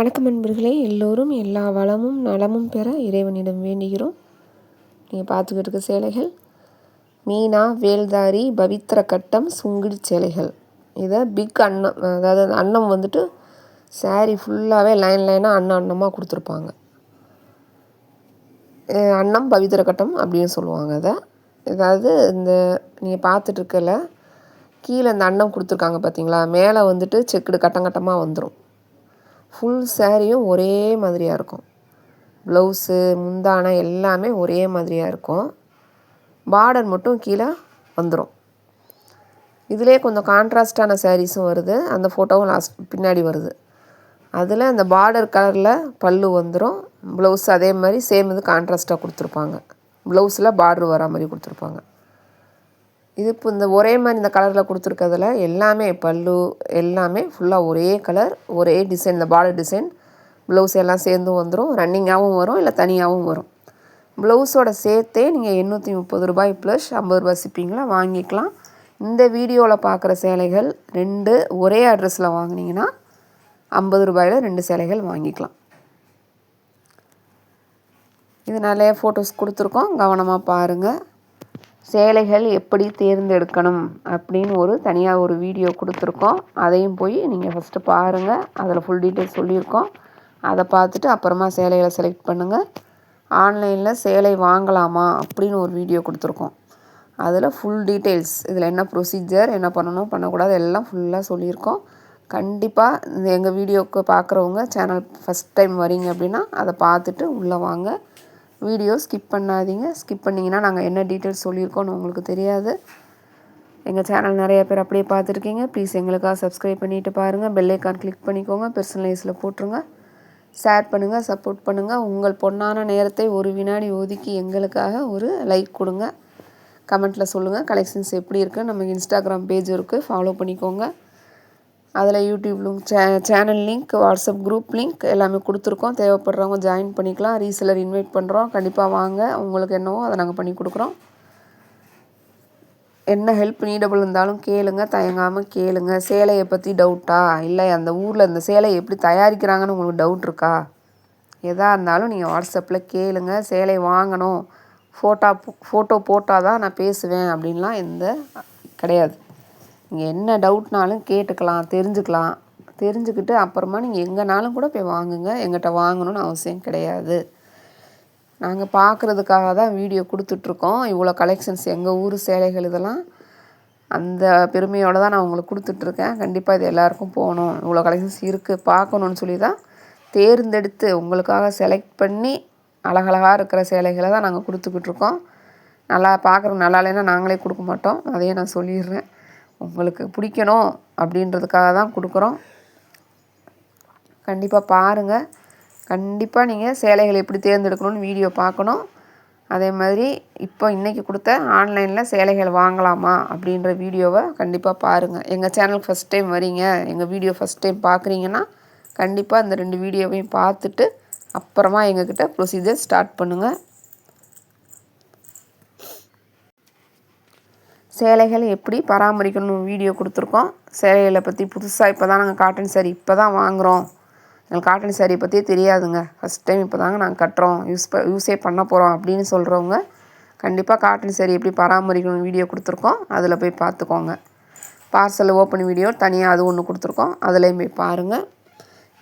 வணக்கம் நண்பர்களே எல்லோரும் எல்லா வளமும் நலமும் பெற இறைவனிடம் வேண்டுகிறோம். நீங்கள் பார்த்துக்கிட்டு இருக்க சேலைகள் மீனா வேல்தாரி பவித்திர கட்டம் சுங்கிடி சேலைகள். இதை பிக் அன்னம் அதாவது அந்த அன்னம் வந்துட்டு சாரீ ஃபுல்லாகவே லைன் லைனாக அன்னம் அன்னமாக கொடுத்துருப்பாங்க அன்னம் பவித்திர கட்டம் அப்படின்னு சொல்லுவாங்க அதை. அதாவது இந்த நீங்கள் பார்த்துட்ருக்கல கீழே இந்த அன்னம் கொடுத்துருக்காங்க பார்த்தீங்களா மேலே வந்துட்டு செக்குடு கட்டம் கட்டமாக வந்துடும் ஃபுல் சேரீயும் ஒரே மாதிரியாக இருக்கும். ப்ளவுஸு முந்தானை எல்லாமே ஒரே மாதிரியாக இருக்கும். பார்டர் மட்டும் கீழே வந்துடும் இதிலே கொஞ்சம் கான்ட்ராஸ்டான சாரீஸும் வருது. அந்த ஃபோட்டோவும் லாஸ்ட் பின்னாடி வருது. அதில் அந்த பார்டர் கலரில் பல்லு வந்துடும் ப்ளவுஸ் அதே மாதிரி சேம் இது கான்ட்ராஸ்ட்டாக கொடுத்துருப்பாங்க. ப்ளவுஸில் பார்டர் வரா மாதிரி கொடுத்துருப்பாங்க. இது இப்போ இந்த ஒரே மாதிரி இந்த கலரில் கொடுத்துருக்கிறதுல எல்லாமே பல்லு எல்லாமே ஃபுல்லாக ஒரே கலர் ஒரே டிசைன் இந்த பார்டர் டிசைன் ப்ளவுஸ் எல்லாம் சேர்ந்தும் வந்துடும் ரன்னிங்காகவும் வரும் இல்லை தனியாகவும் வரும். ப்ளவுஸோட சேர்த்தே நீங்கள் எண்ணூற்றி முப்பது ரூபாய் ப்ளஸ் ஐம்பது ரூபாய் சிப்பிங்களா வாங்கிக்கலாம். இந்த வீடியோவில் பார்க்குற சேலைகள் ரெண்டு ஒரே அட்ரஸில் வாங்கினீங்கன்னா ஐம்பது ரூபாயில் ரெண்டு சேலைகள் வாங்கிக்கலாம். இது நிறைய ஃபோட்டோஸ் கொடுத்துருக்கோம் கவனமாக பாருங்கள் சேலைகள் எப்படி தேர்ந்தெடுக்கணும் அப்படின்னு ஒரு தனியாக ஒரு வீடியோ கொடுத்துருக்கோம். அதையும் போய் நீங்கள் ஃபஸ்ட்டு பாருங்கள் அதில் ஃபுல் டீட்டெயில்ஸ் சொல்லியிருக்கோம். அதை பார்த்துட்டு அப்புறமா சேலைகளை செலக்ட் பண்ணுங்கள் ஆன்லைனில் சேலை வாங்கலாமா அப்படின்னு ஒரு வீடியோ கொடுத்துருக்கோம். அதில் ஃபுல் டீட்டெயில்ஸ் இதில் என்ன ப்ரொசீஜர் என்ன பண்ணணும் பண்ணக்கூடாது எல்லாம் ஃபுல்லாக சொல்லியிருக்கோம். கண்டிப்பாக இந்த எங்கள் வீடியோவுக்கு பார்க்குறவங்க சேனல் ஃபஸ்ட் டைம் வரீங்க அப்படின்னா அதை பார்த்துட்டு உள்ளே வாங்க. வீடியோ ஸ்கிப் பண்ணாதீங்க. ஸ்கிப் பண்ணிங்கன்னா நாங்கள் என்ன டீட்டெயில்ஸ் சொல்லியிருக்கோன்னு உங்களுக்கு தெரியாது. எங்கள் சேனல் நிறைய பேர் அப்படியே பார்த்துருக்கீங்க. ப்ளீஸ் எங்களுக்காக சப்ஸ்கிரைப் பண்ணிவிட்டு பாருங்கள் பெல்லைக்கான் கிளிக் பண்ணிக்கோங்க. பெர்சனலைஸில் போட்டுருங்க. ஷேர் பண்ணுங்கள் சப்போர்ட் பண்ணுங்கள் உங்கள் பொன்னான நேரத்தை ஒரு வினாடி ஒதுக்கி எங்களுக்காக ஒரு லைக் கொடுங்க. கமெண்ட்டில் சொல்லுங்கள் கலெக்ஷன்ஸ் எப்படி இருக்குது நம்ம இன்ஸ்டாகிராம் பேஜ் இருக்குது ஃபாலோ பண்ணிக்கோங்க. அதில் யூடியூப் லிங்க் சே channel link WhatsApp group link எல்லாமே கொடுத்துருக்கோம். தேவைப்படுறவங்க ஜாயின் பண்ணிக்கலாம். ரீசெலர் இன்வைட் பண்ணுறோம் கண்டிப்பாக வாங்க. உங்களுக்கு என்னவோ அதை நாங்கள் பண்ணி கொடுக்குறோம். என்ன ஹெல்ப் நீடபுள் இருந்தாலும் கேளுங்க. தயங்காமல் கேளுங்க. சேலையை பற்றி டவுட்டா இல்லை அந்த ஊரில் இந்த சேலையை எப்படி தயாரிக்கிறாங்கன்னு உங்களுக்கு டவுட் இருக்கா? எதாக இருந்தாலும் நீங்கள் வாட்ஸ்அப்பில் கேளுங்க. சேலை வாங்கணும். ஃபோட்டோ ஃபோட்டோ போட்டால் தான் நான் பேசுவேன் அப்படின்லாம் எந்த கிடையாது. நீங்கள் என்ன டவுட்னாலும் கேட்டுக்கலாம் தெரிஞ்சுக்கலாம். தெரிஞ்சுக்கிட்டு அப்புறமா நீங்கள் எங்கேனாலும் கூட போய் வாங்குங்க. எங்கிட்ட வாங்கணும்னு அவசியம் கிடையாது. நாங்கள் பார்க்குறதுக்காக தான் வீடியோ கொடுத்துட்ருக்கோம். இவ்வளோ கலெக்ஷன்ஸ் எங்கள் ஊர் சேலைகள் இதெல்லாம் அந்த பெருமையோடு தான் நான் உங்களுக்கு கொடுத்துட்ருக்கேன். கண்டிப்பாக இது எல்லாருக்கும் போகணும். இவ்வளோ கலெக்ஷன்ஸ் இருக்குது பார்க்கணுன்னு சொல்லி தான் தேர்ந்தெடுத்து உங்களுக்காக செலக்ட் பண்ணி அழகழகாக இருக்கிற சேலைகளை தான் நாங்கள் கொடுத்துக்கிட்ருக்கோம். நல்லா பார்க்குறோம் நல்லா இல்லைன்னா நாங்களே கொடுக்க மாட்டோம். அதையே நான் சொல்லிடுறேன். உங்களுக்கு பிடிக்கணும் அப்படின்றதுக்காக தான் கொடுக்குறோம். கண்டிப்பாக பாருங்கள் கண்டிப்பாக நீங்கள் சேலைகள் எப்படி தேர்ந்தெடுக்கணும்னு வீடியோ பார்க்கணும். அதே மாதிரி இப்போ இன்றைக்கி கொடுத்த ஆன்லைனில் சேலைகள் வாங்கலாமா அப்படின்ற வீடியோவை கண்டிப்பாக பாருங்கள் எங்கள் சேனலுக்கு ஃபஸ்ட் டைம் வரீங்க எங்கள் வீடியோ ஃபஸ்ட் டைம் பார்க்குறீங்கன்னா கண்டிப்பாக இந்த ரெண்டு வீடியோவையும் பார்த்துட்டு அப்புறமா எங்கக்கிட்ட ப்ரொசீஜர் ஸ்டார்ட் பண்ணுங்கள் சேலைகள் எப்படி பராமரிக்கணும் வீடியோ கொடுத்துருக்கோம். சேலைகளை பற்றி புதுசாக இப்போ தான் நாங்கள் காட்டன் சேரீ இப்போ தான் வாங்குகிறோம் எங்களுக்கு காட்டன் சாரீ பற்றியே தெரியாதுங்க. ஃபஸ்ட் டைம் இப்போ தாங்க நாங்கள் கட்டுறோம். யூஸ் ப யூஸே பண்ண போகிறோம் அப்படின்னு சொல்கிறவங்க கண்டிப்பாக காட்டன் சேரீ எப்படி பராமரிக்கணும் வீடியோ கொடுத்துருக்கோம். அதில் போய் பார்த்துக்கோங்க. பார்சல் ஓப்பன் வீடியோ தனியாக அது ஒன்று கொடுத்துருக்கோம். அதுலேயும் போய் பாருங்கள்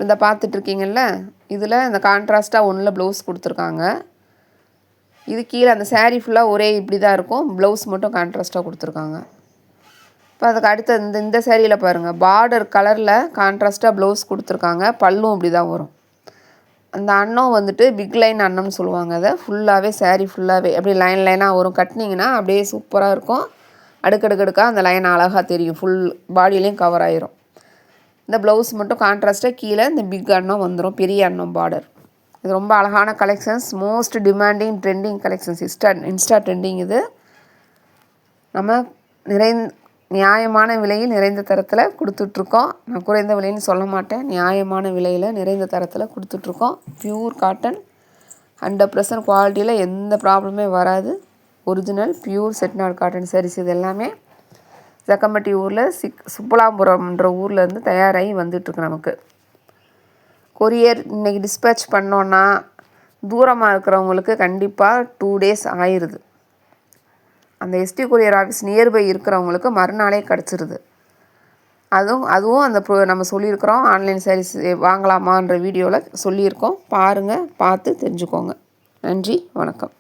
இந்த பார்த்துட்ருக்கீங்கல்ல இதில் இந்த கான்ட்ராஸ்ட்டாக ஒன்றில் ப்ளவுஸ் கொடுத்துருக்காங்க. இது கீழே அந்த சேரீ ஃபுல்லாக ஒரே இப்படி தான் இருக்கும். ப்ளவுஸ் மட்டும் கான்ட்ராஸ்ட்டாக கொடுத்துருக்காங்க. இப்போ அதுக்கு அடுத்த இந்த இந்த சேரீயில் பாருங்கள் பார்டர் கலரில் கான்ட்ராஸ்ட்டாக ப்ளவுஸ் கொடுத்துருக்காங்க. பல்லும் இப்படி தான் வரும். அந்த அன்னம் வந்துட்டு பிக் லைன் அன்னம்னு சொல்லுவாங்க அதை. ஃபுல்லாகவே சேரீ ஃபுல்லாகவே அப்படி லைன் லைனாக வரும். கட்டினீங்கன்னா அப்படியே சூப்பராக இருக்கும். அடுக்கடுக்கடுக்காக அந்த லைன் அழகாக தெரியும். ஃபுல் பாடியிலையும் கவர் ஆயிரும். இந்த ப்ளவுஸ் மட்டும் கான்ட்ராஸ்ட்டாக கீழே இந்த பிக் அன்னம் வந்துடும் பெரிய அன்னம் பார்டர் இது ரொம்ப அழகான collections most demanding trending collections insta insta trending இது. நம்ம நிறை நியாயமான விலையில் நிறைந்த தரத்தில் கொடுத்துட்ருக்கோம். நான் குறைந்த விலைன்னு சொல்ல மாட்டேன். நியாயமான விலையில் நிறைந்த தரத்தில் கொடுத்துட்ருக்கோம். ப்யூர் காட்டன் ஹண்ட்ரட் பர்சன்ட் குவாலிட்டியில் எந்த ப்ராப்ளமே வராது. Original pure Chettinad cotton sarees இது எல்லாமே ஜக்கம்பட்டி ஊரில் சிக் சுப்பலாபுரம்ன்ற ஊரில் இருந்து தயாராகி வந்துட்டுருக்கு நமக்கு. கொரியர் இன்றைக்கி டிஸ்பேச் பண்ணோன்னா தூரமாக இருக்கிறவங்களுக்கு கண்டிப்பாக டூ டேஸ் ஆயிடுது அந்த எஸ்டி கொரியர் ஆஃபீஸ் நியர்பை இருக்கிறவங்களுக்கு மறுநாளே கிடச்சிருது. அதுவும் அதுவும் அந்த ப்ரோ நம்ம சொல்லியிருக்கிறோம். ஆன்லைன் சாரீஸ் வாங்கலாமான்ற வீடியோவில் சொல்லியிருக்கோம். பாருங்கள் பார்த்து தெரிஞ்சுக்கோங்க. நன்றி வணக்கம்.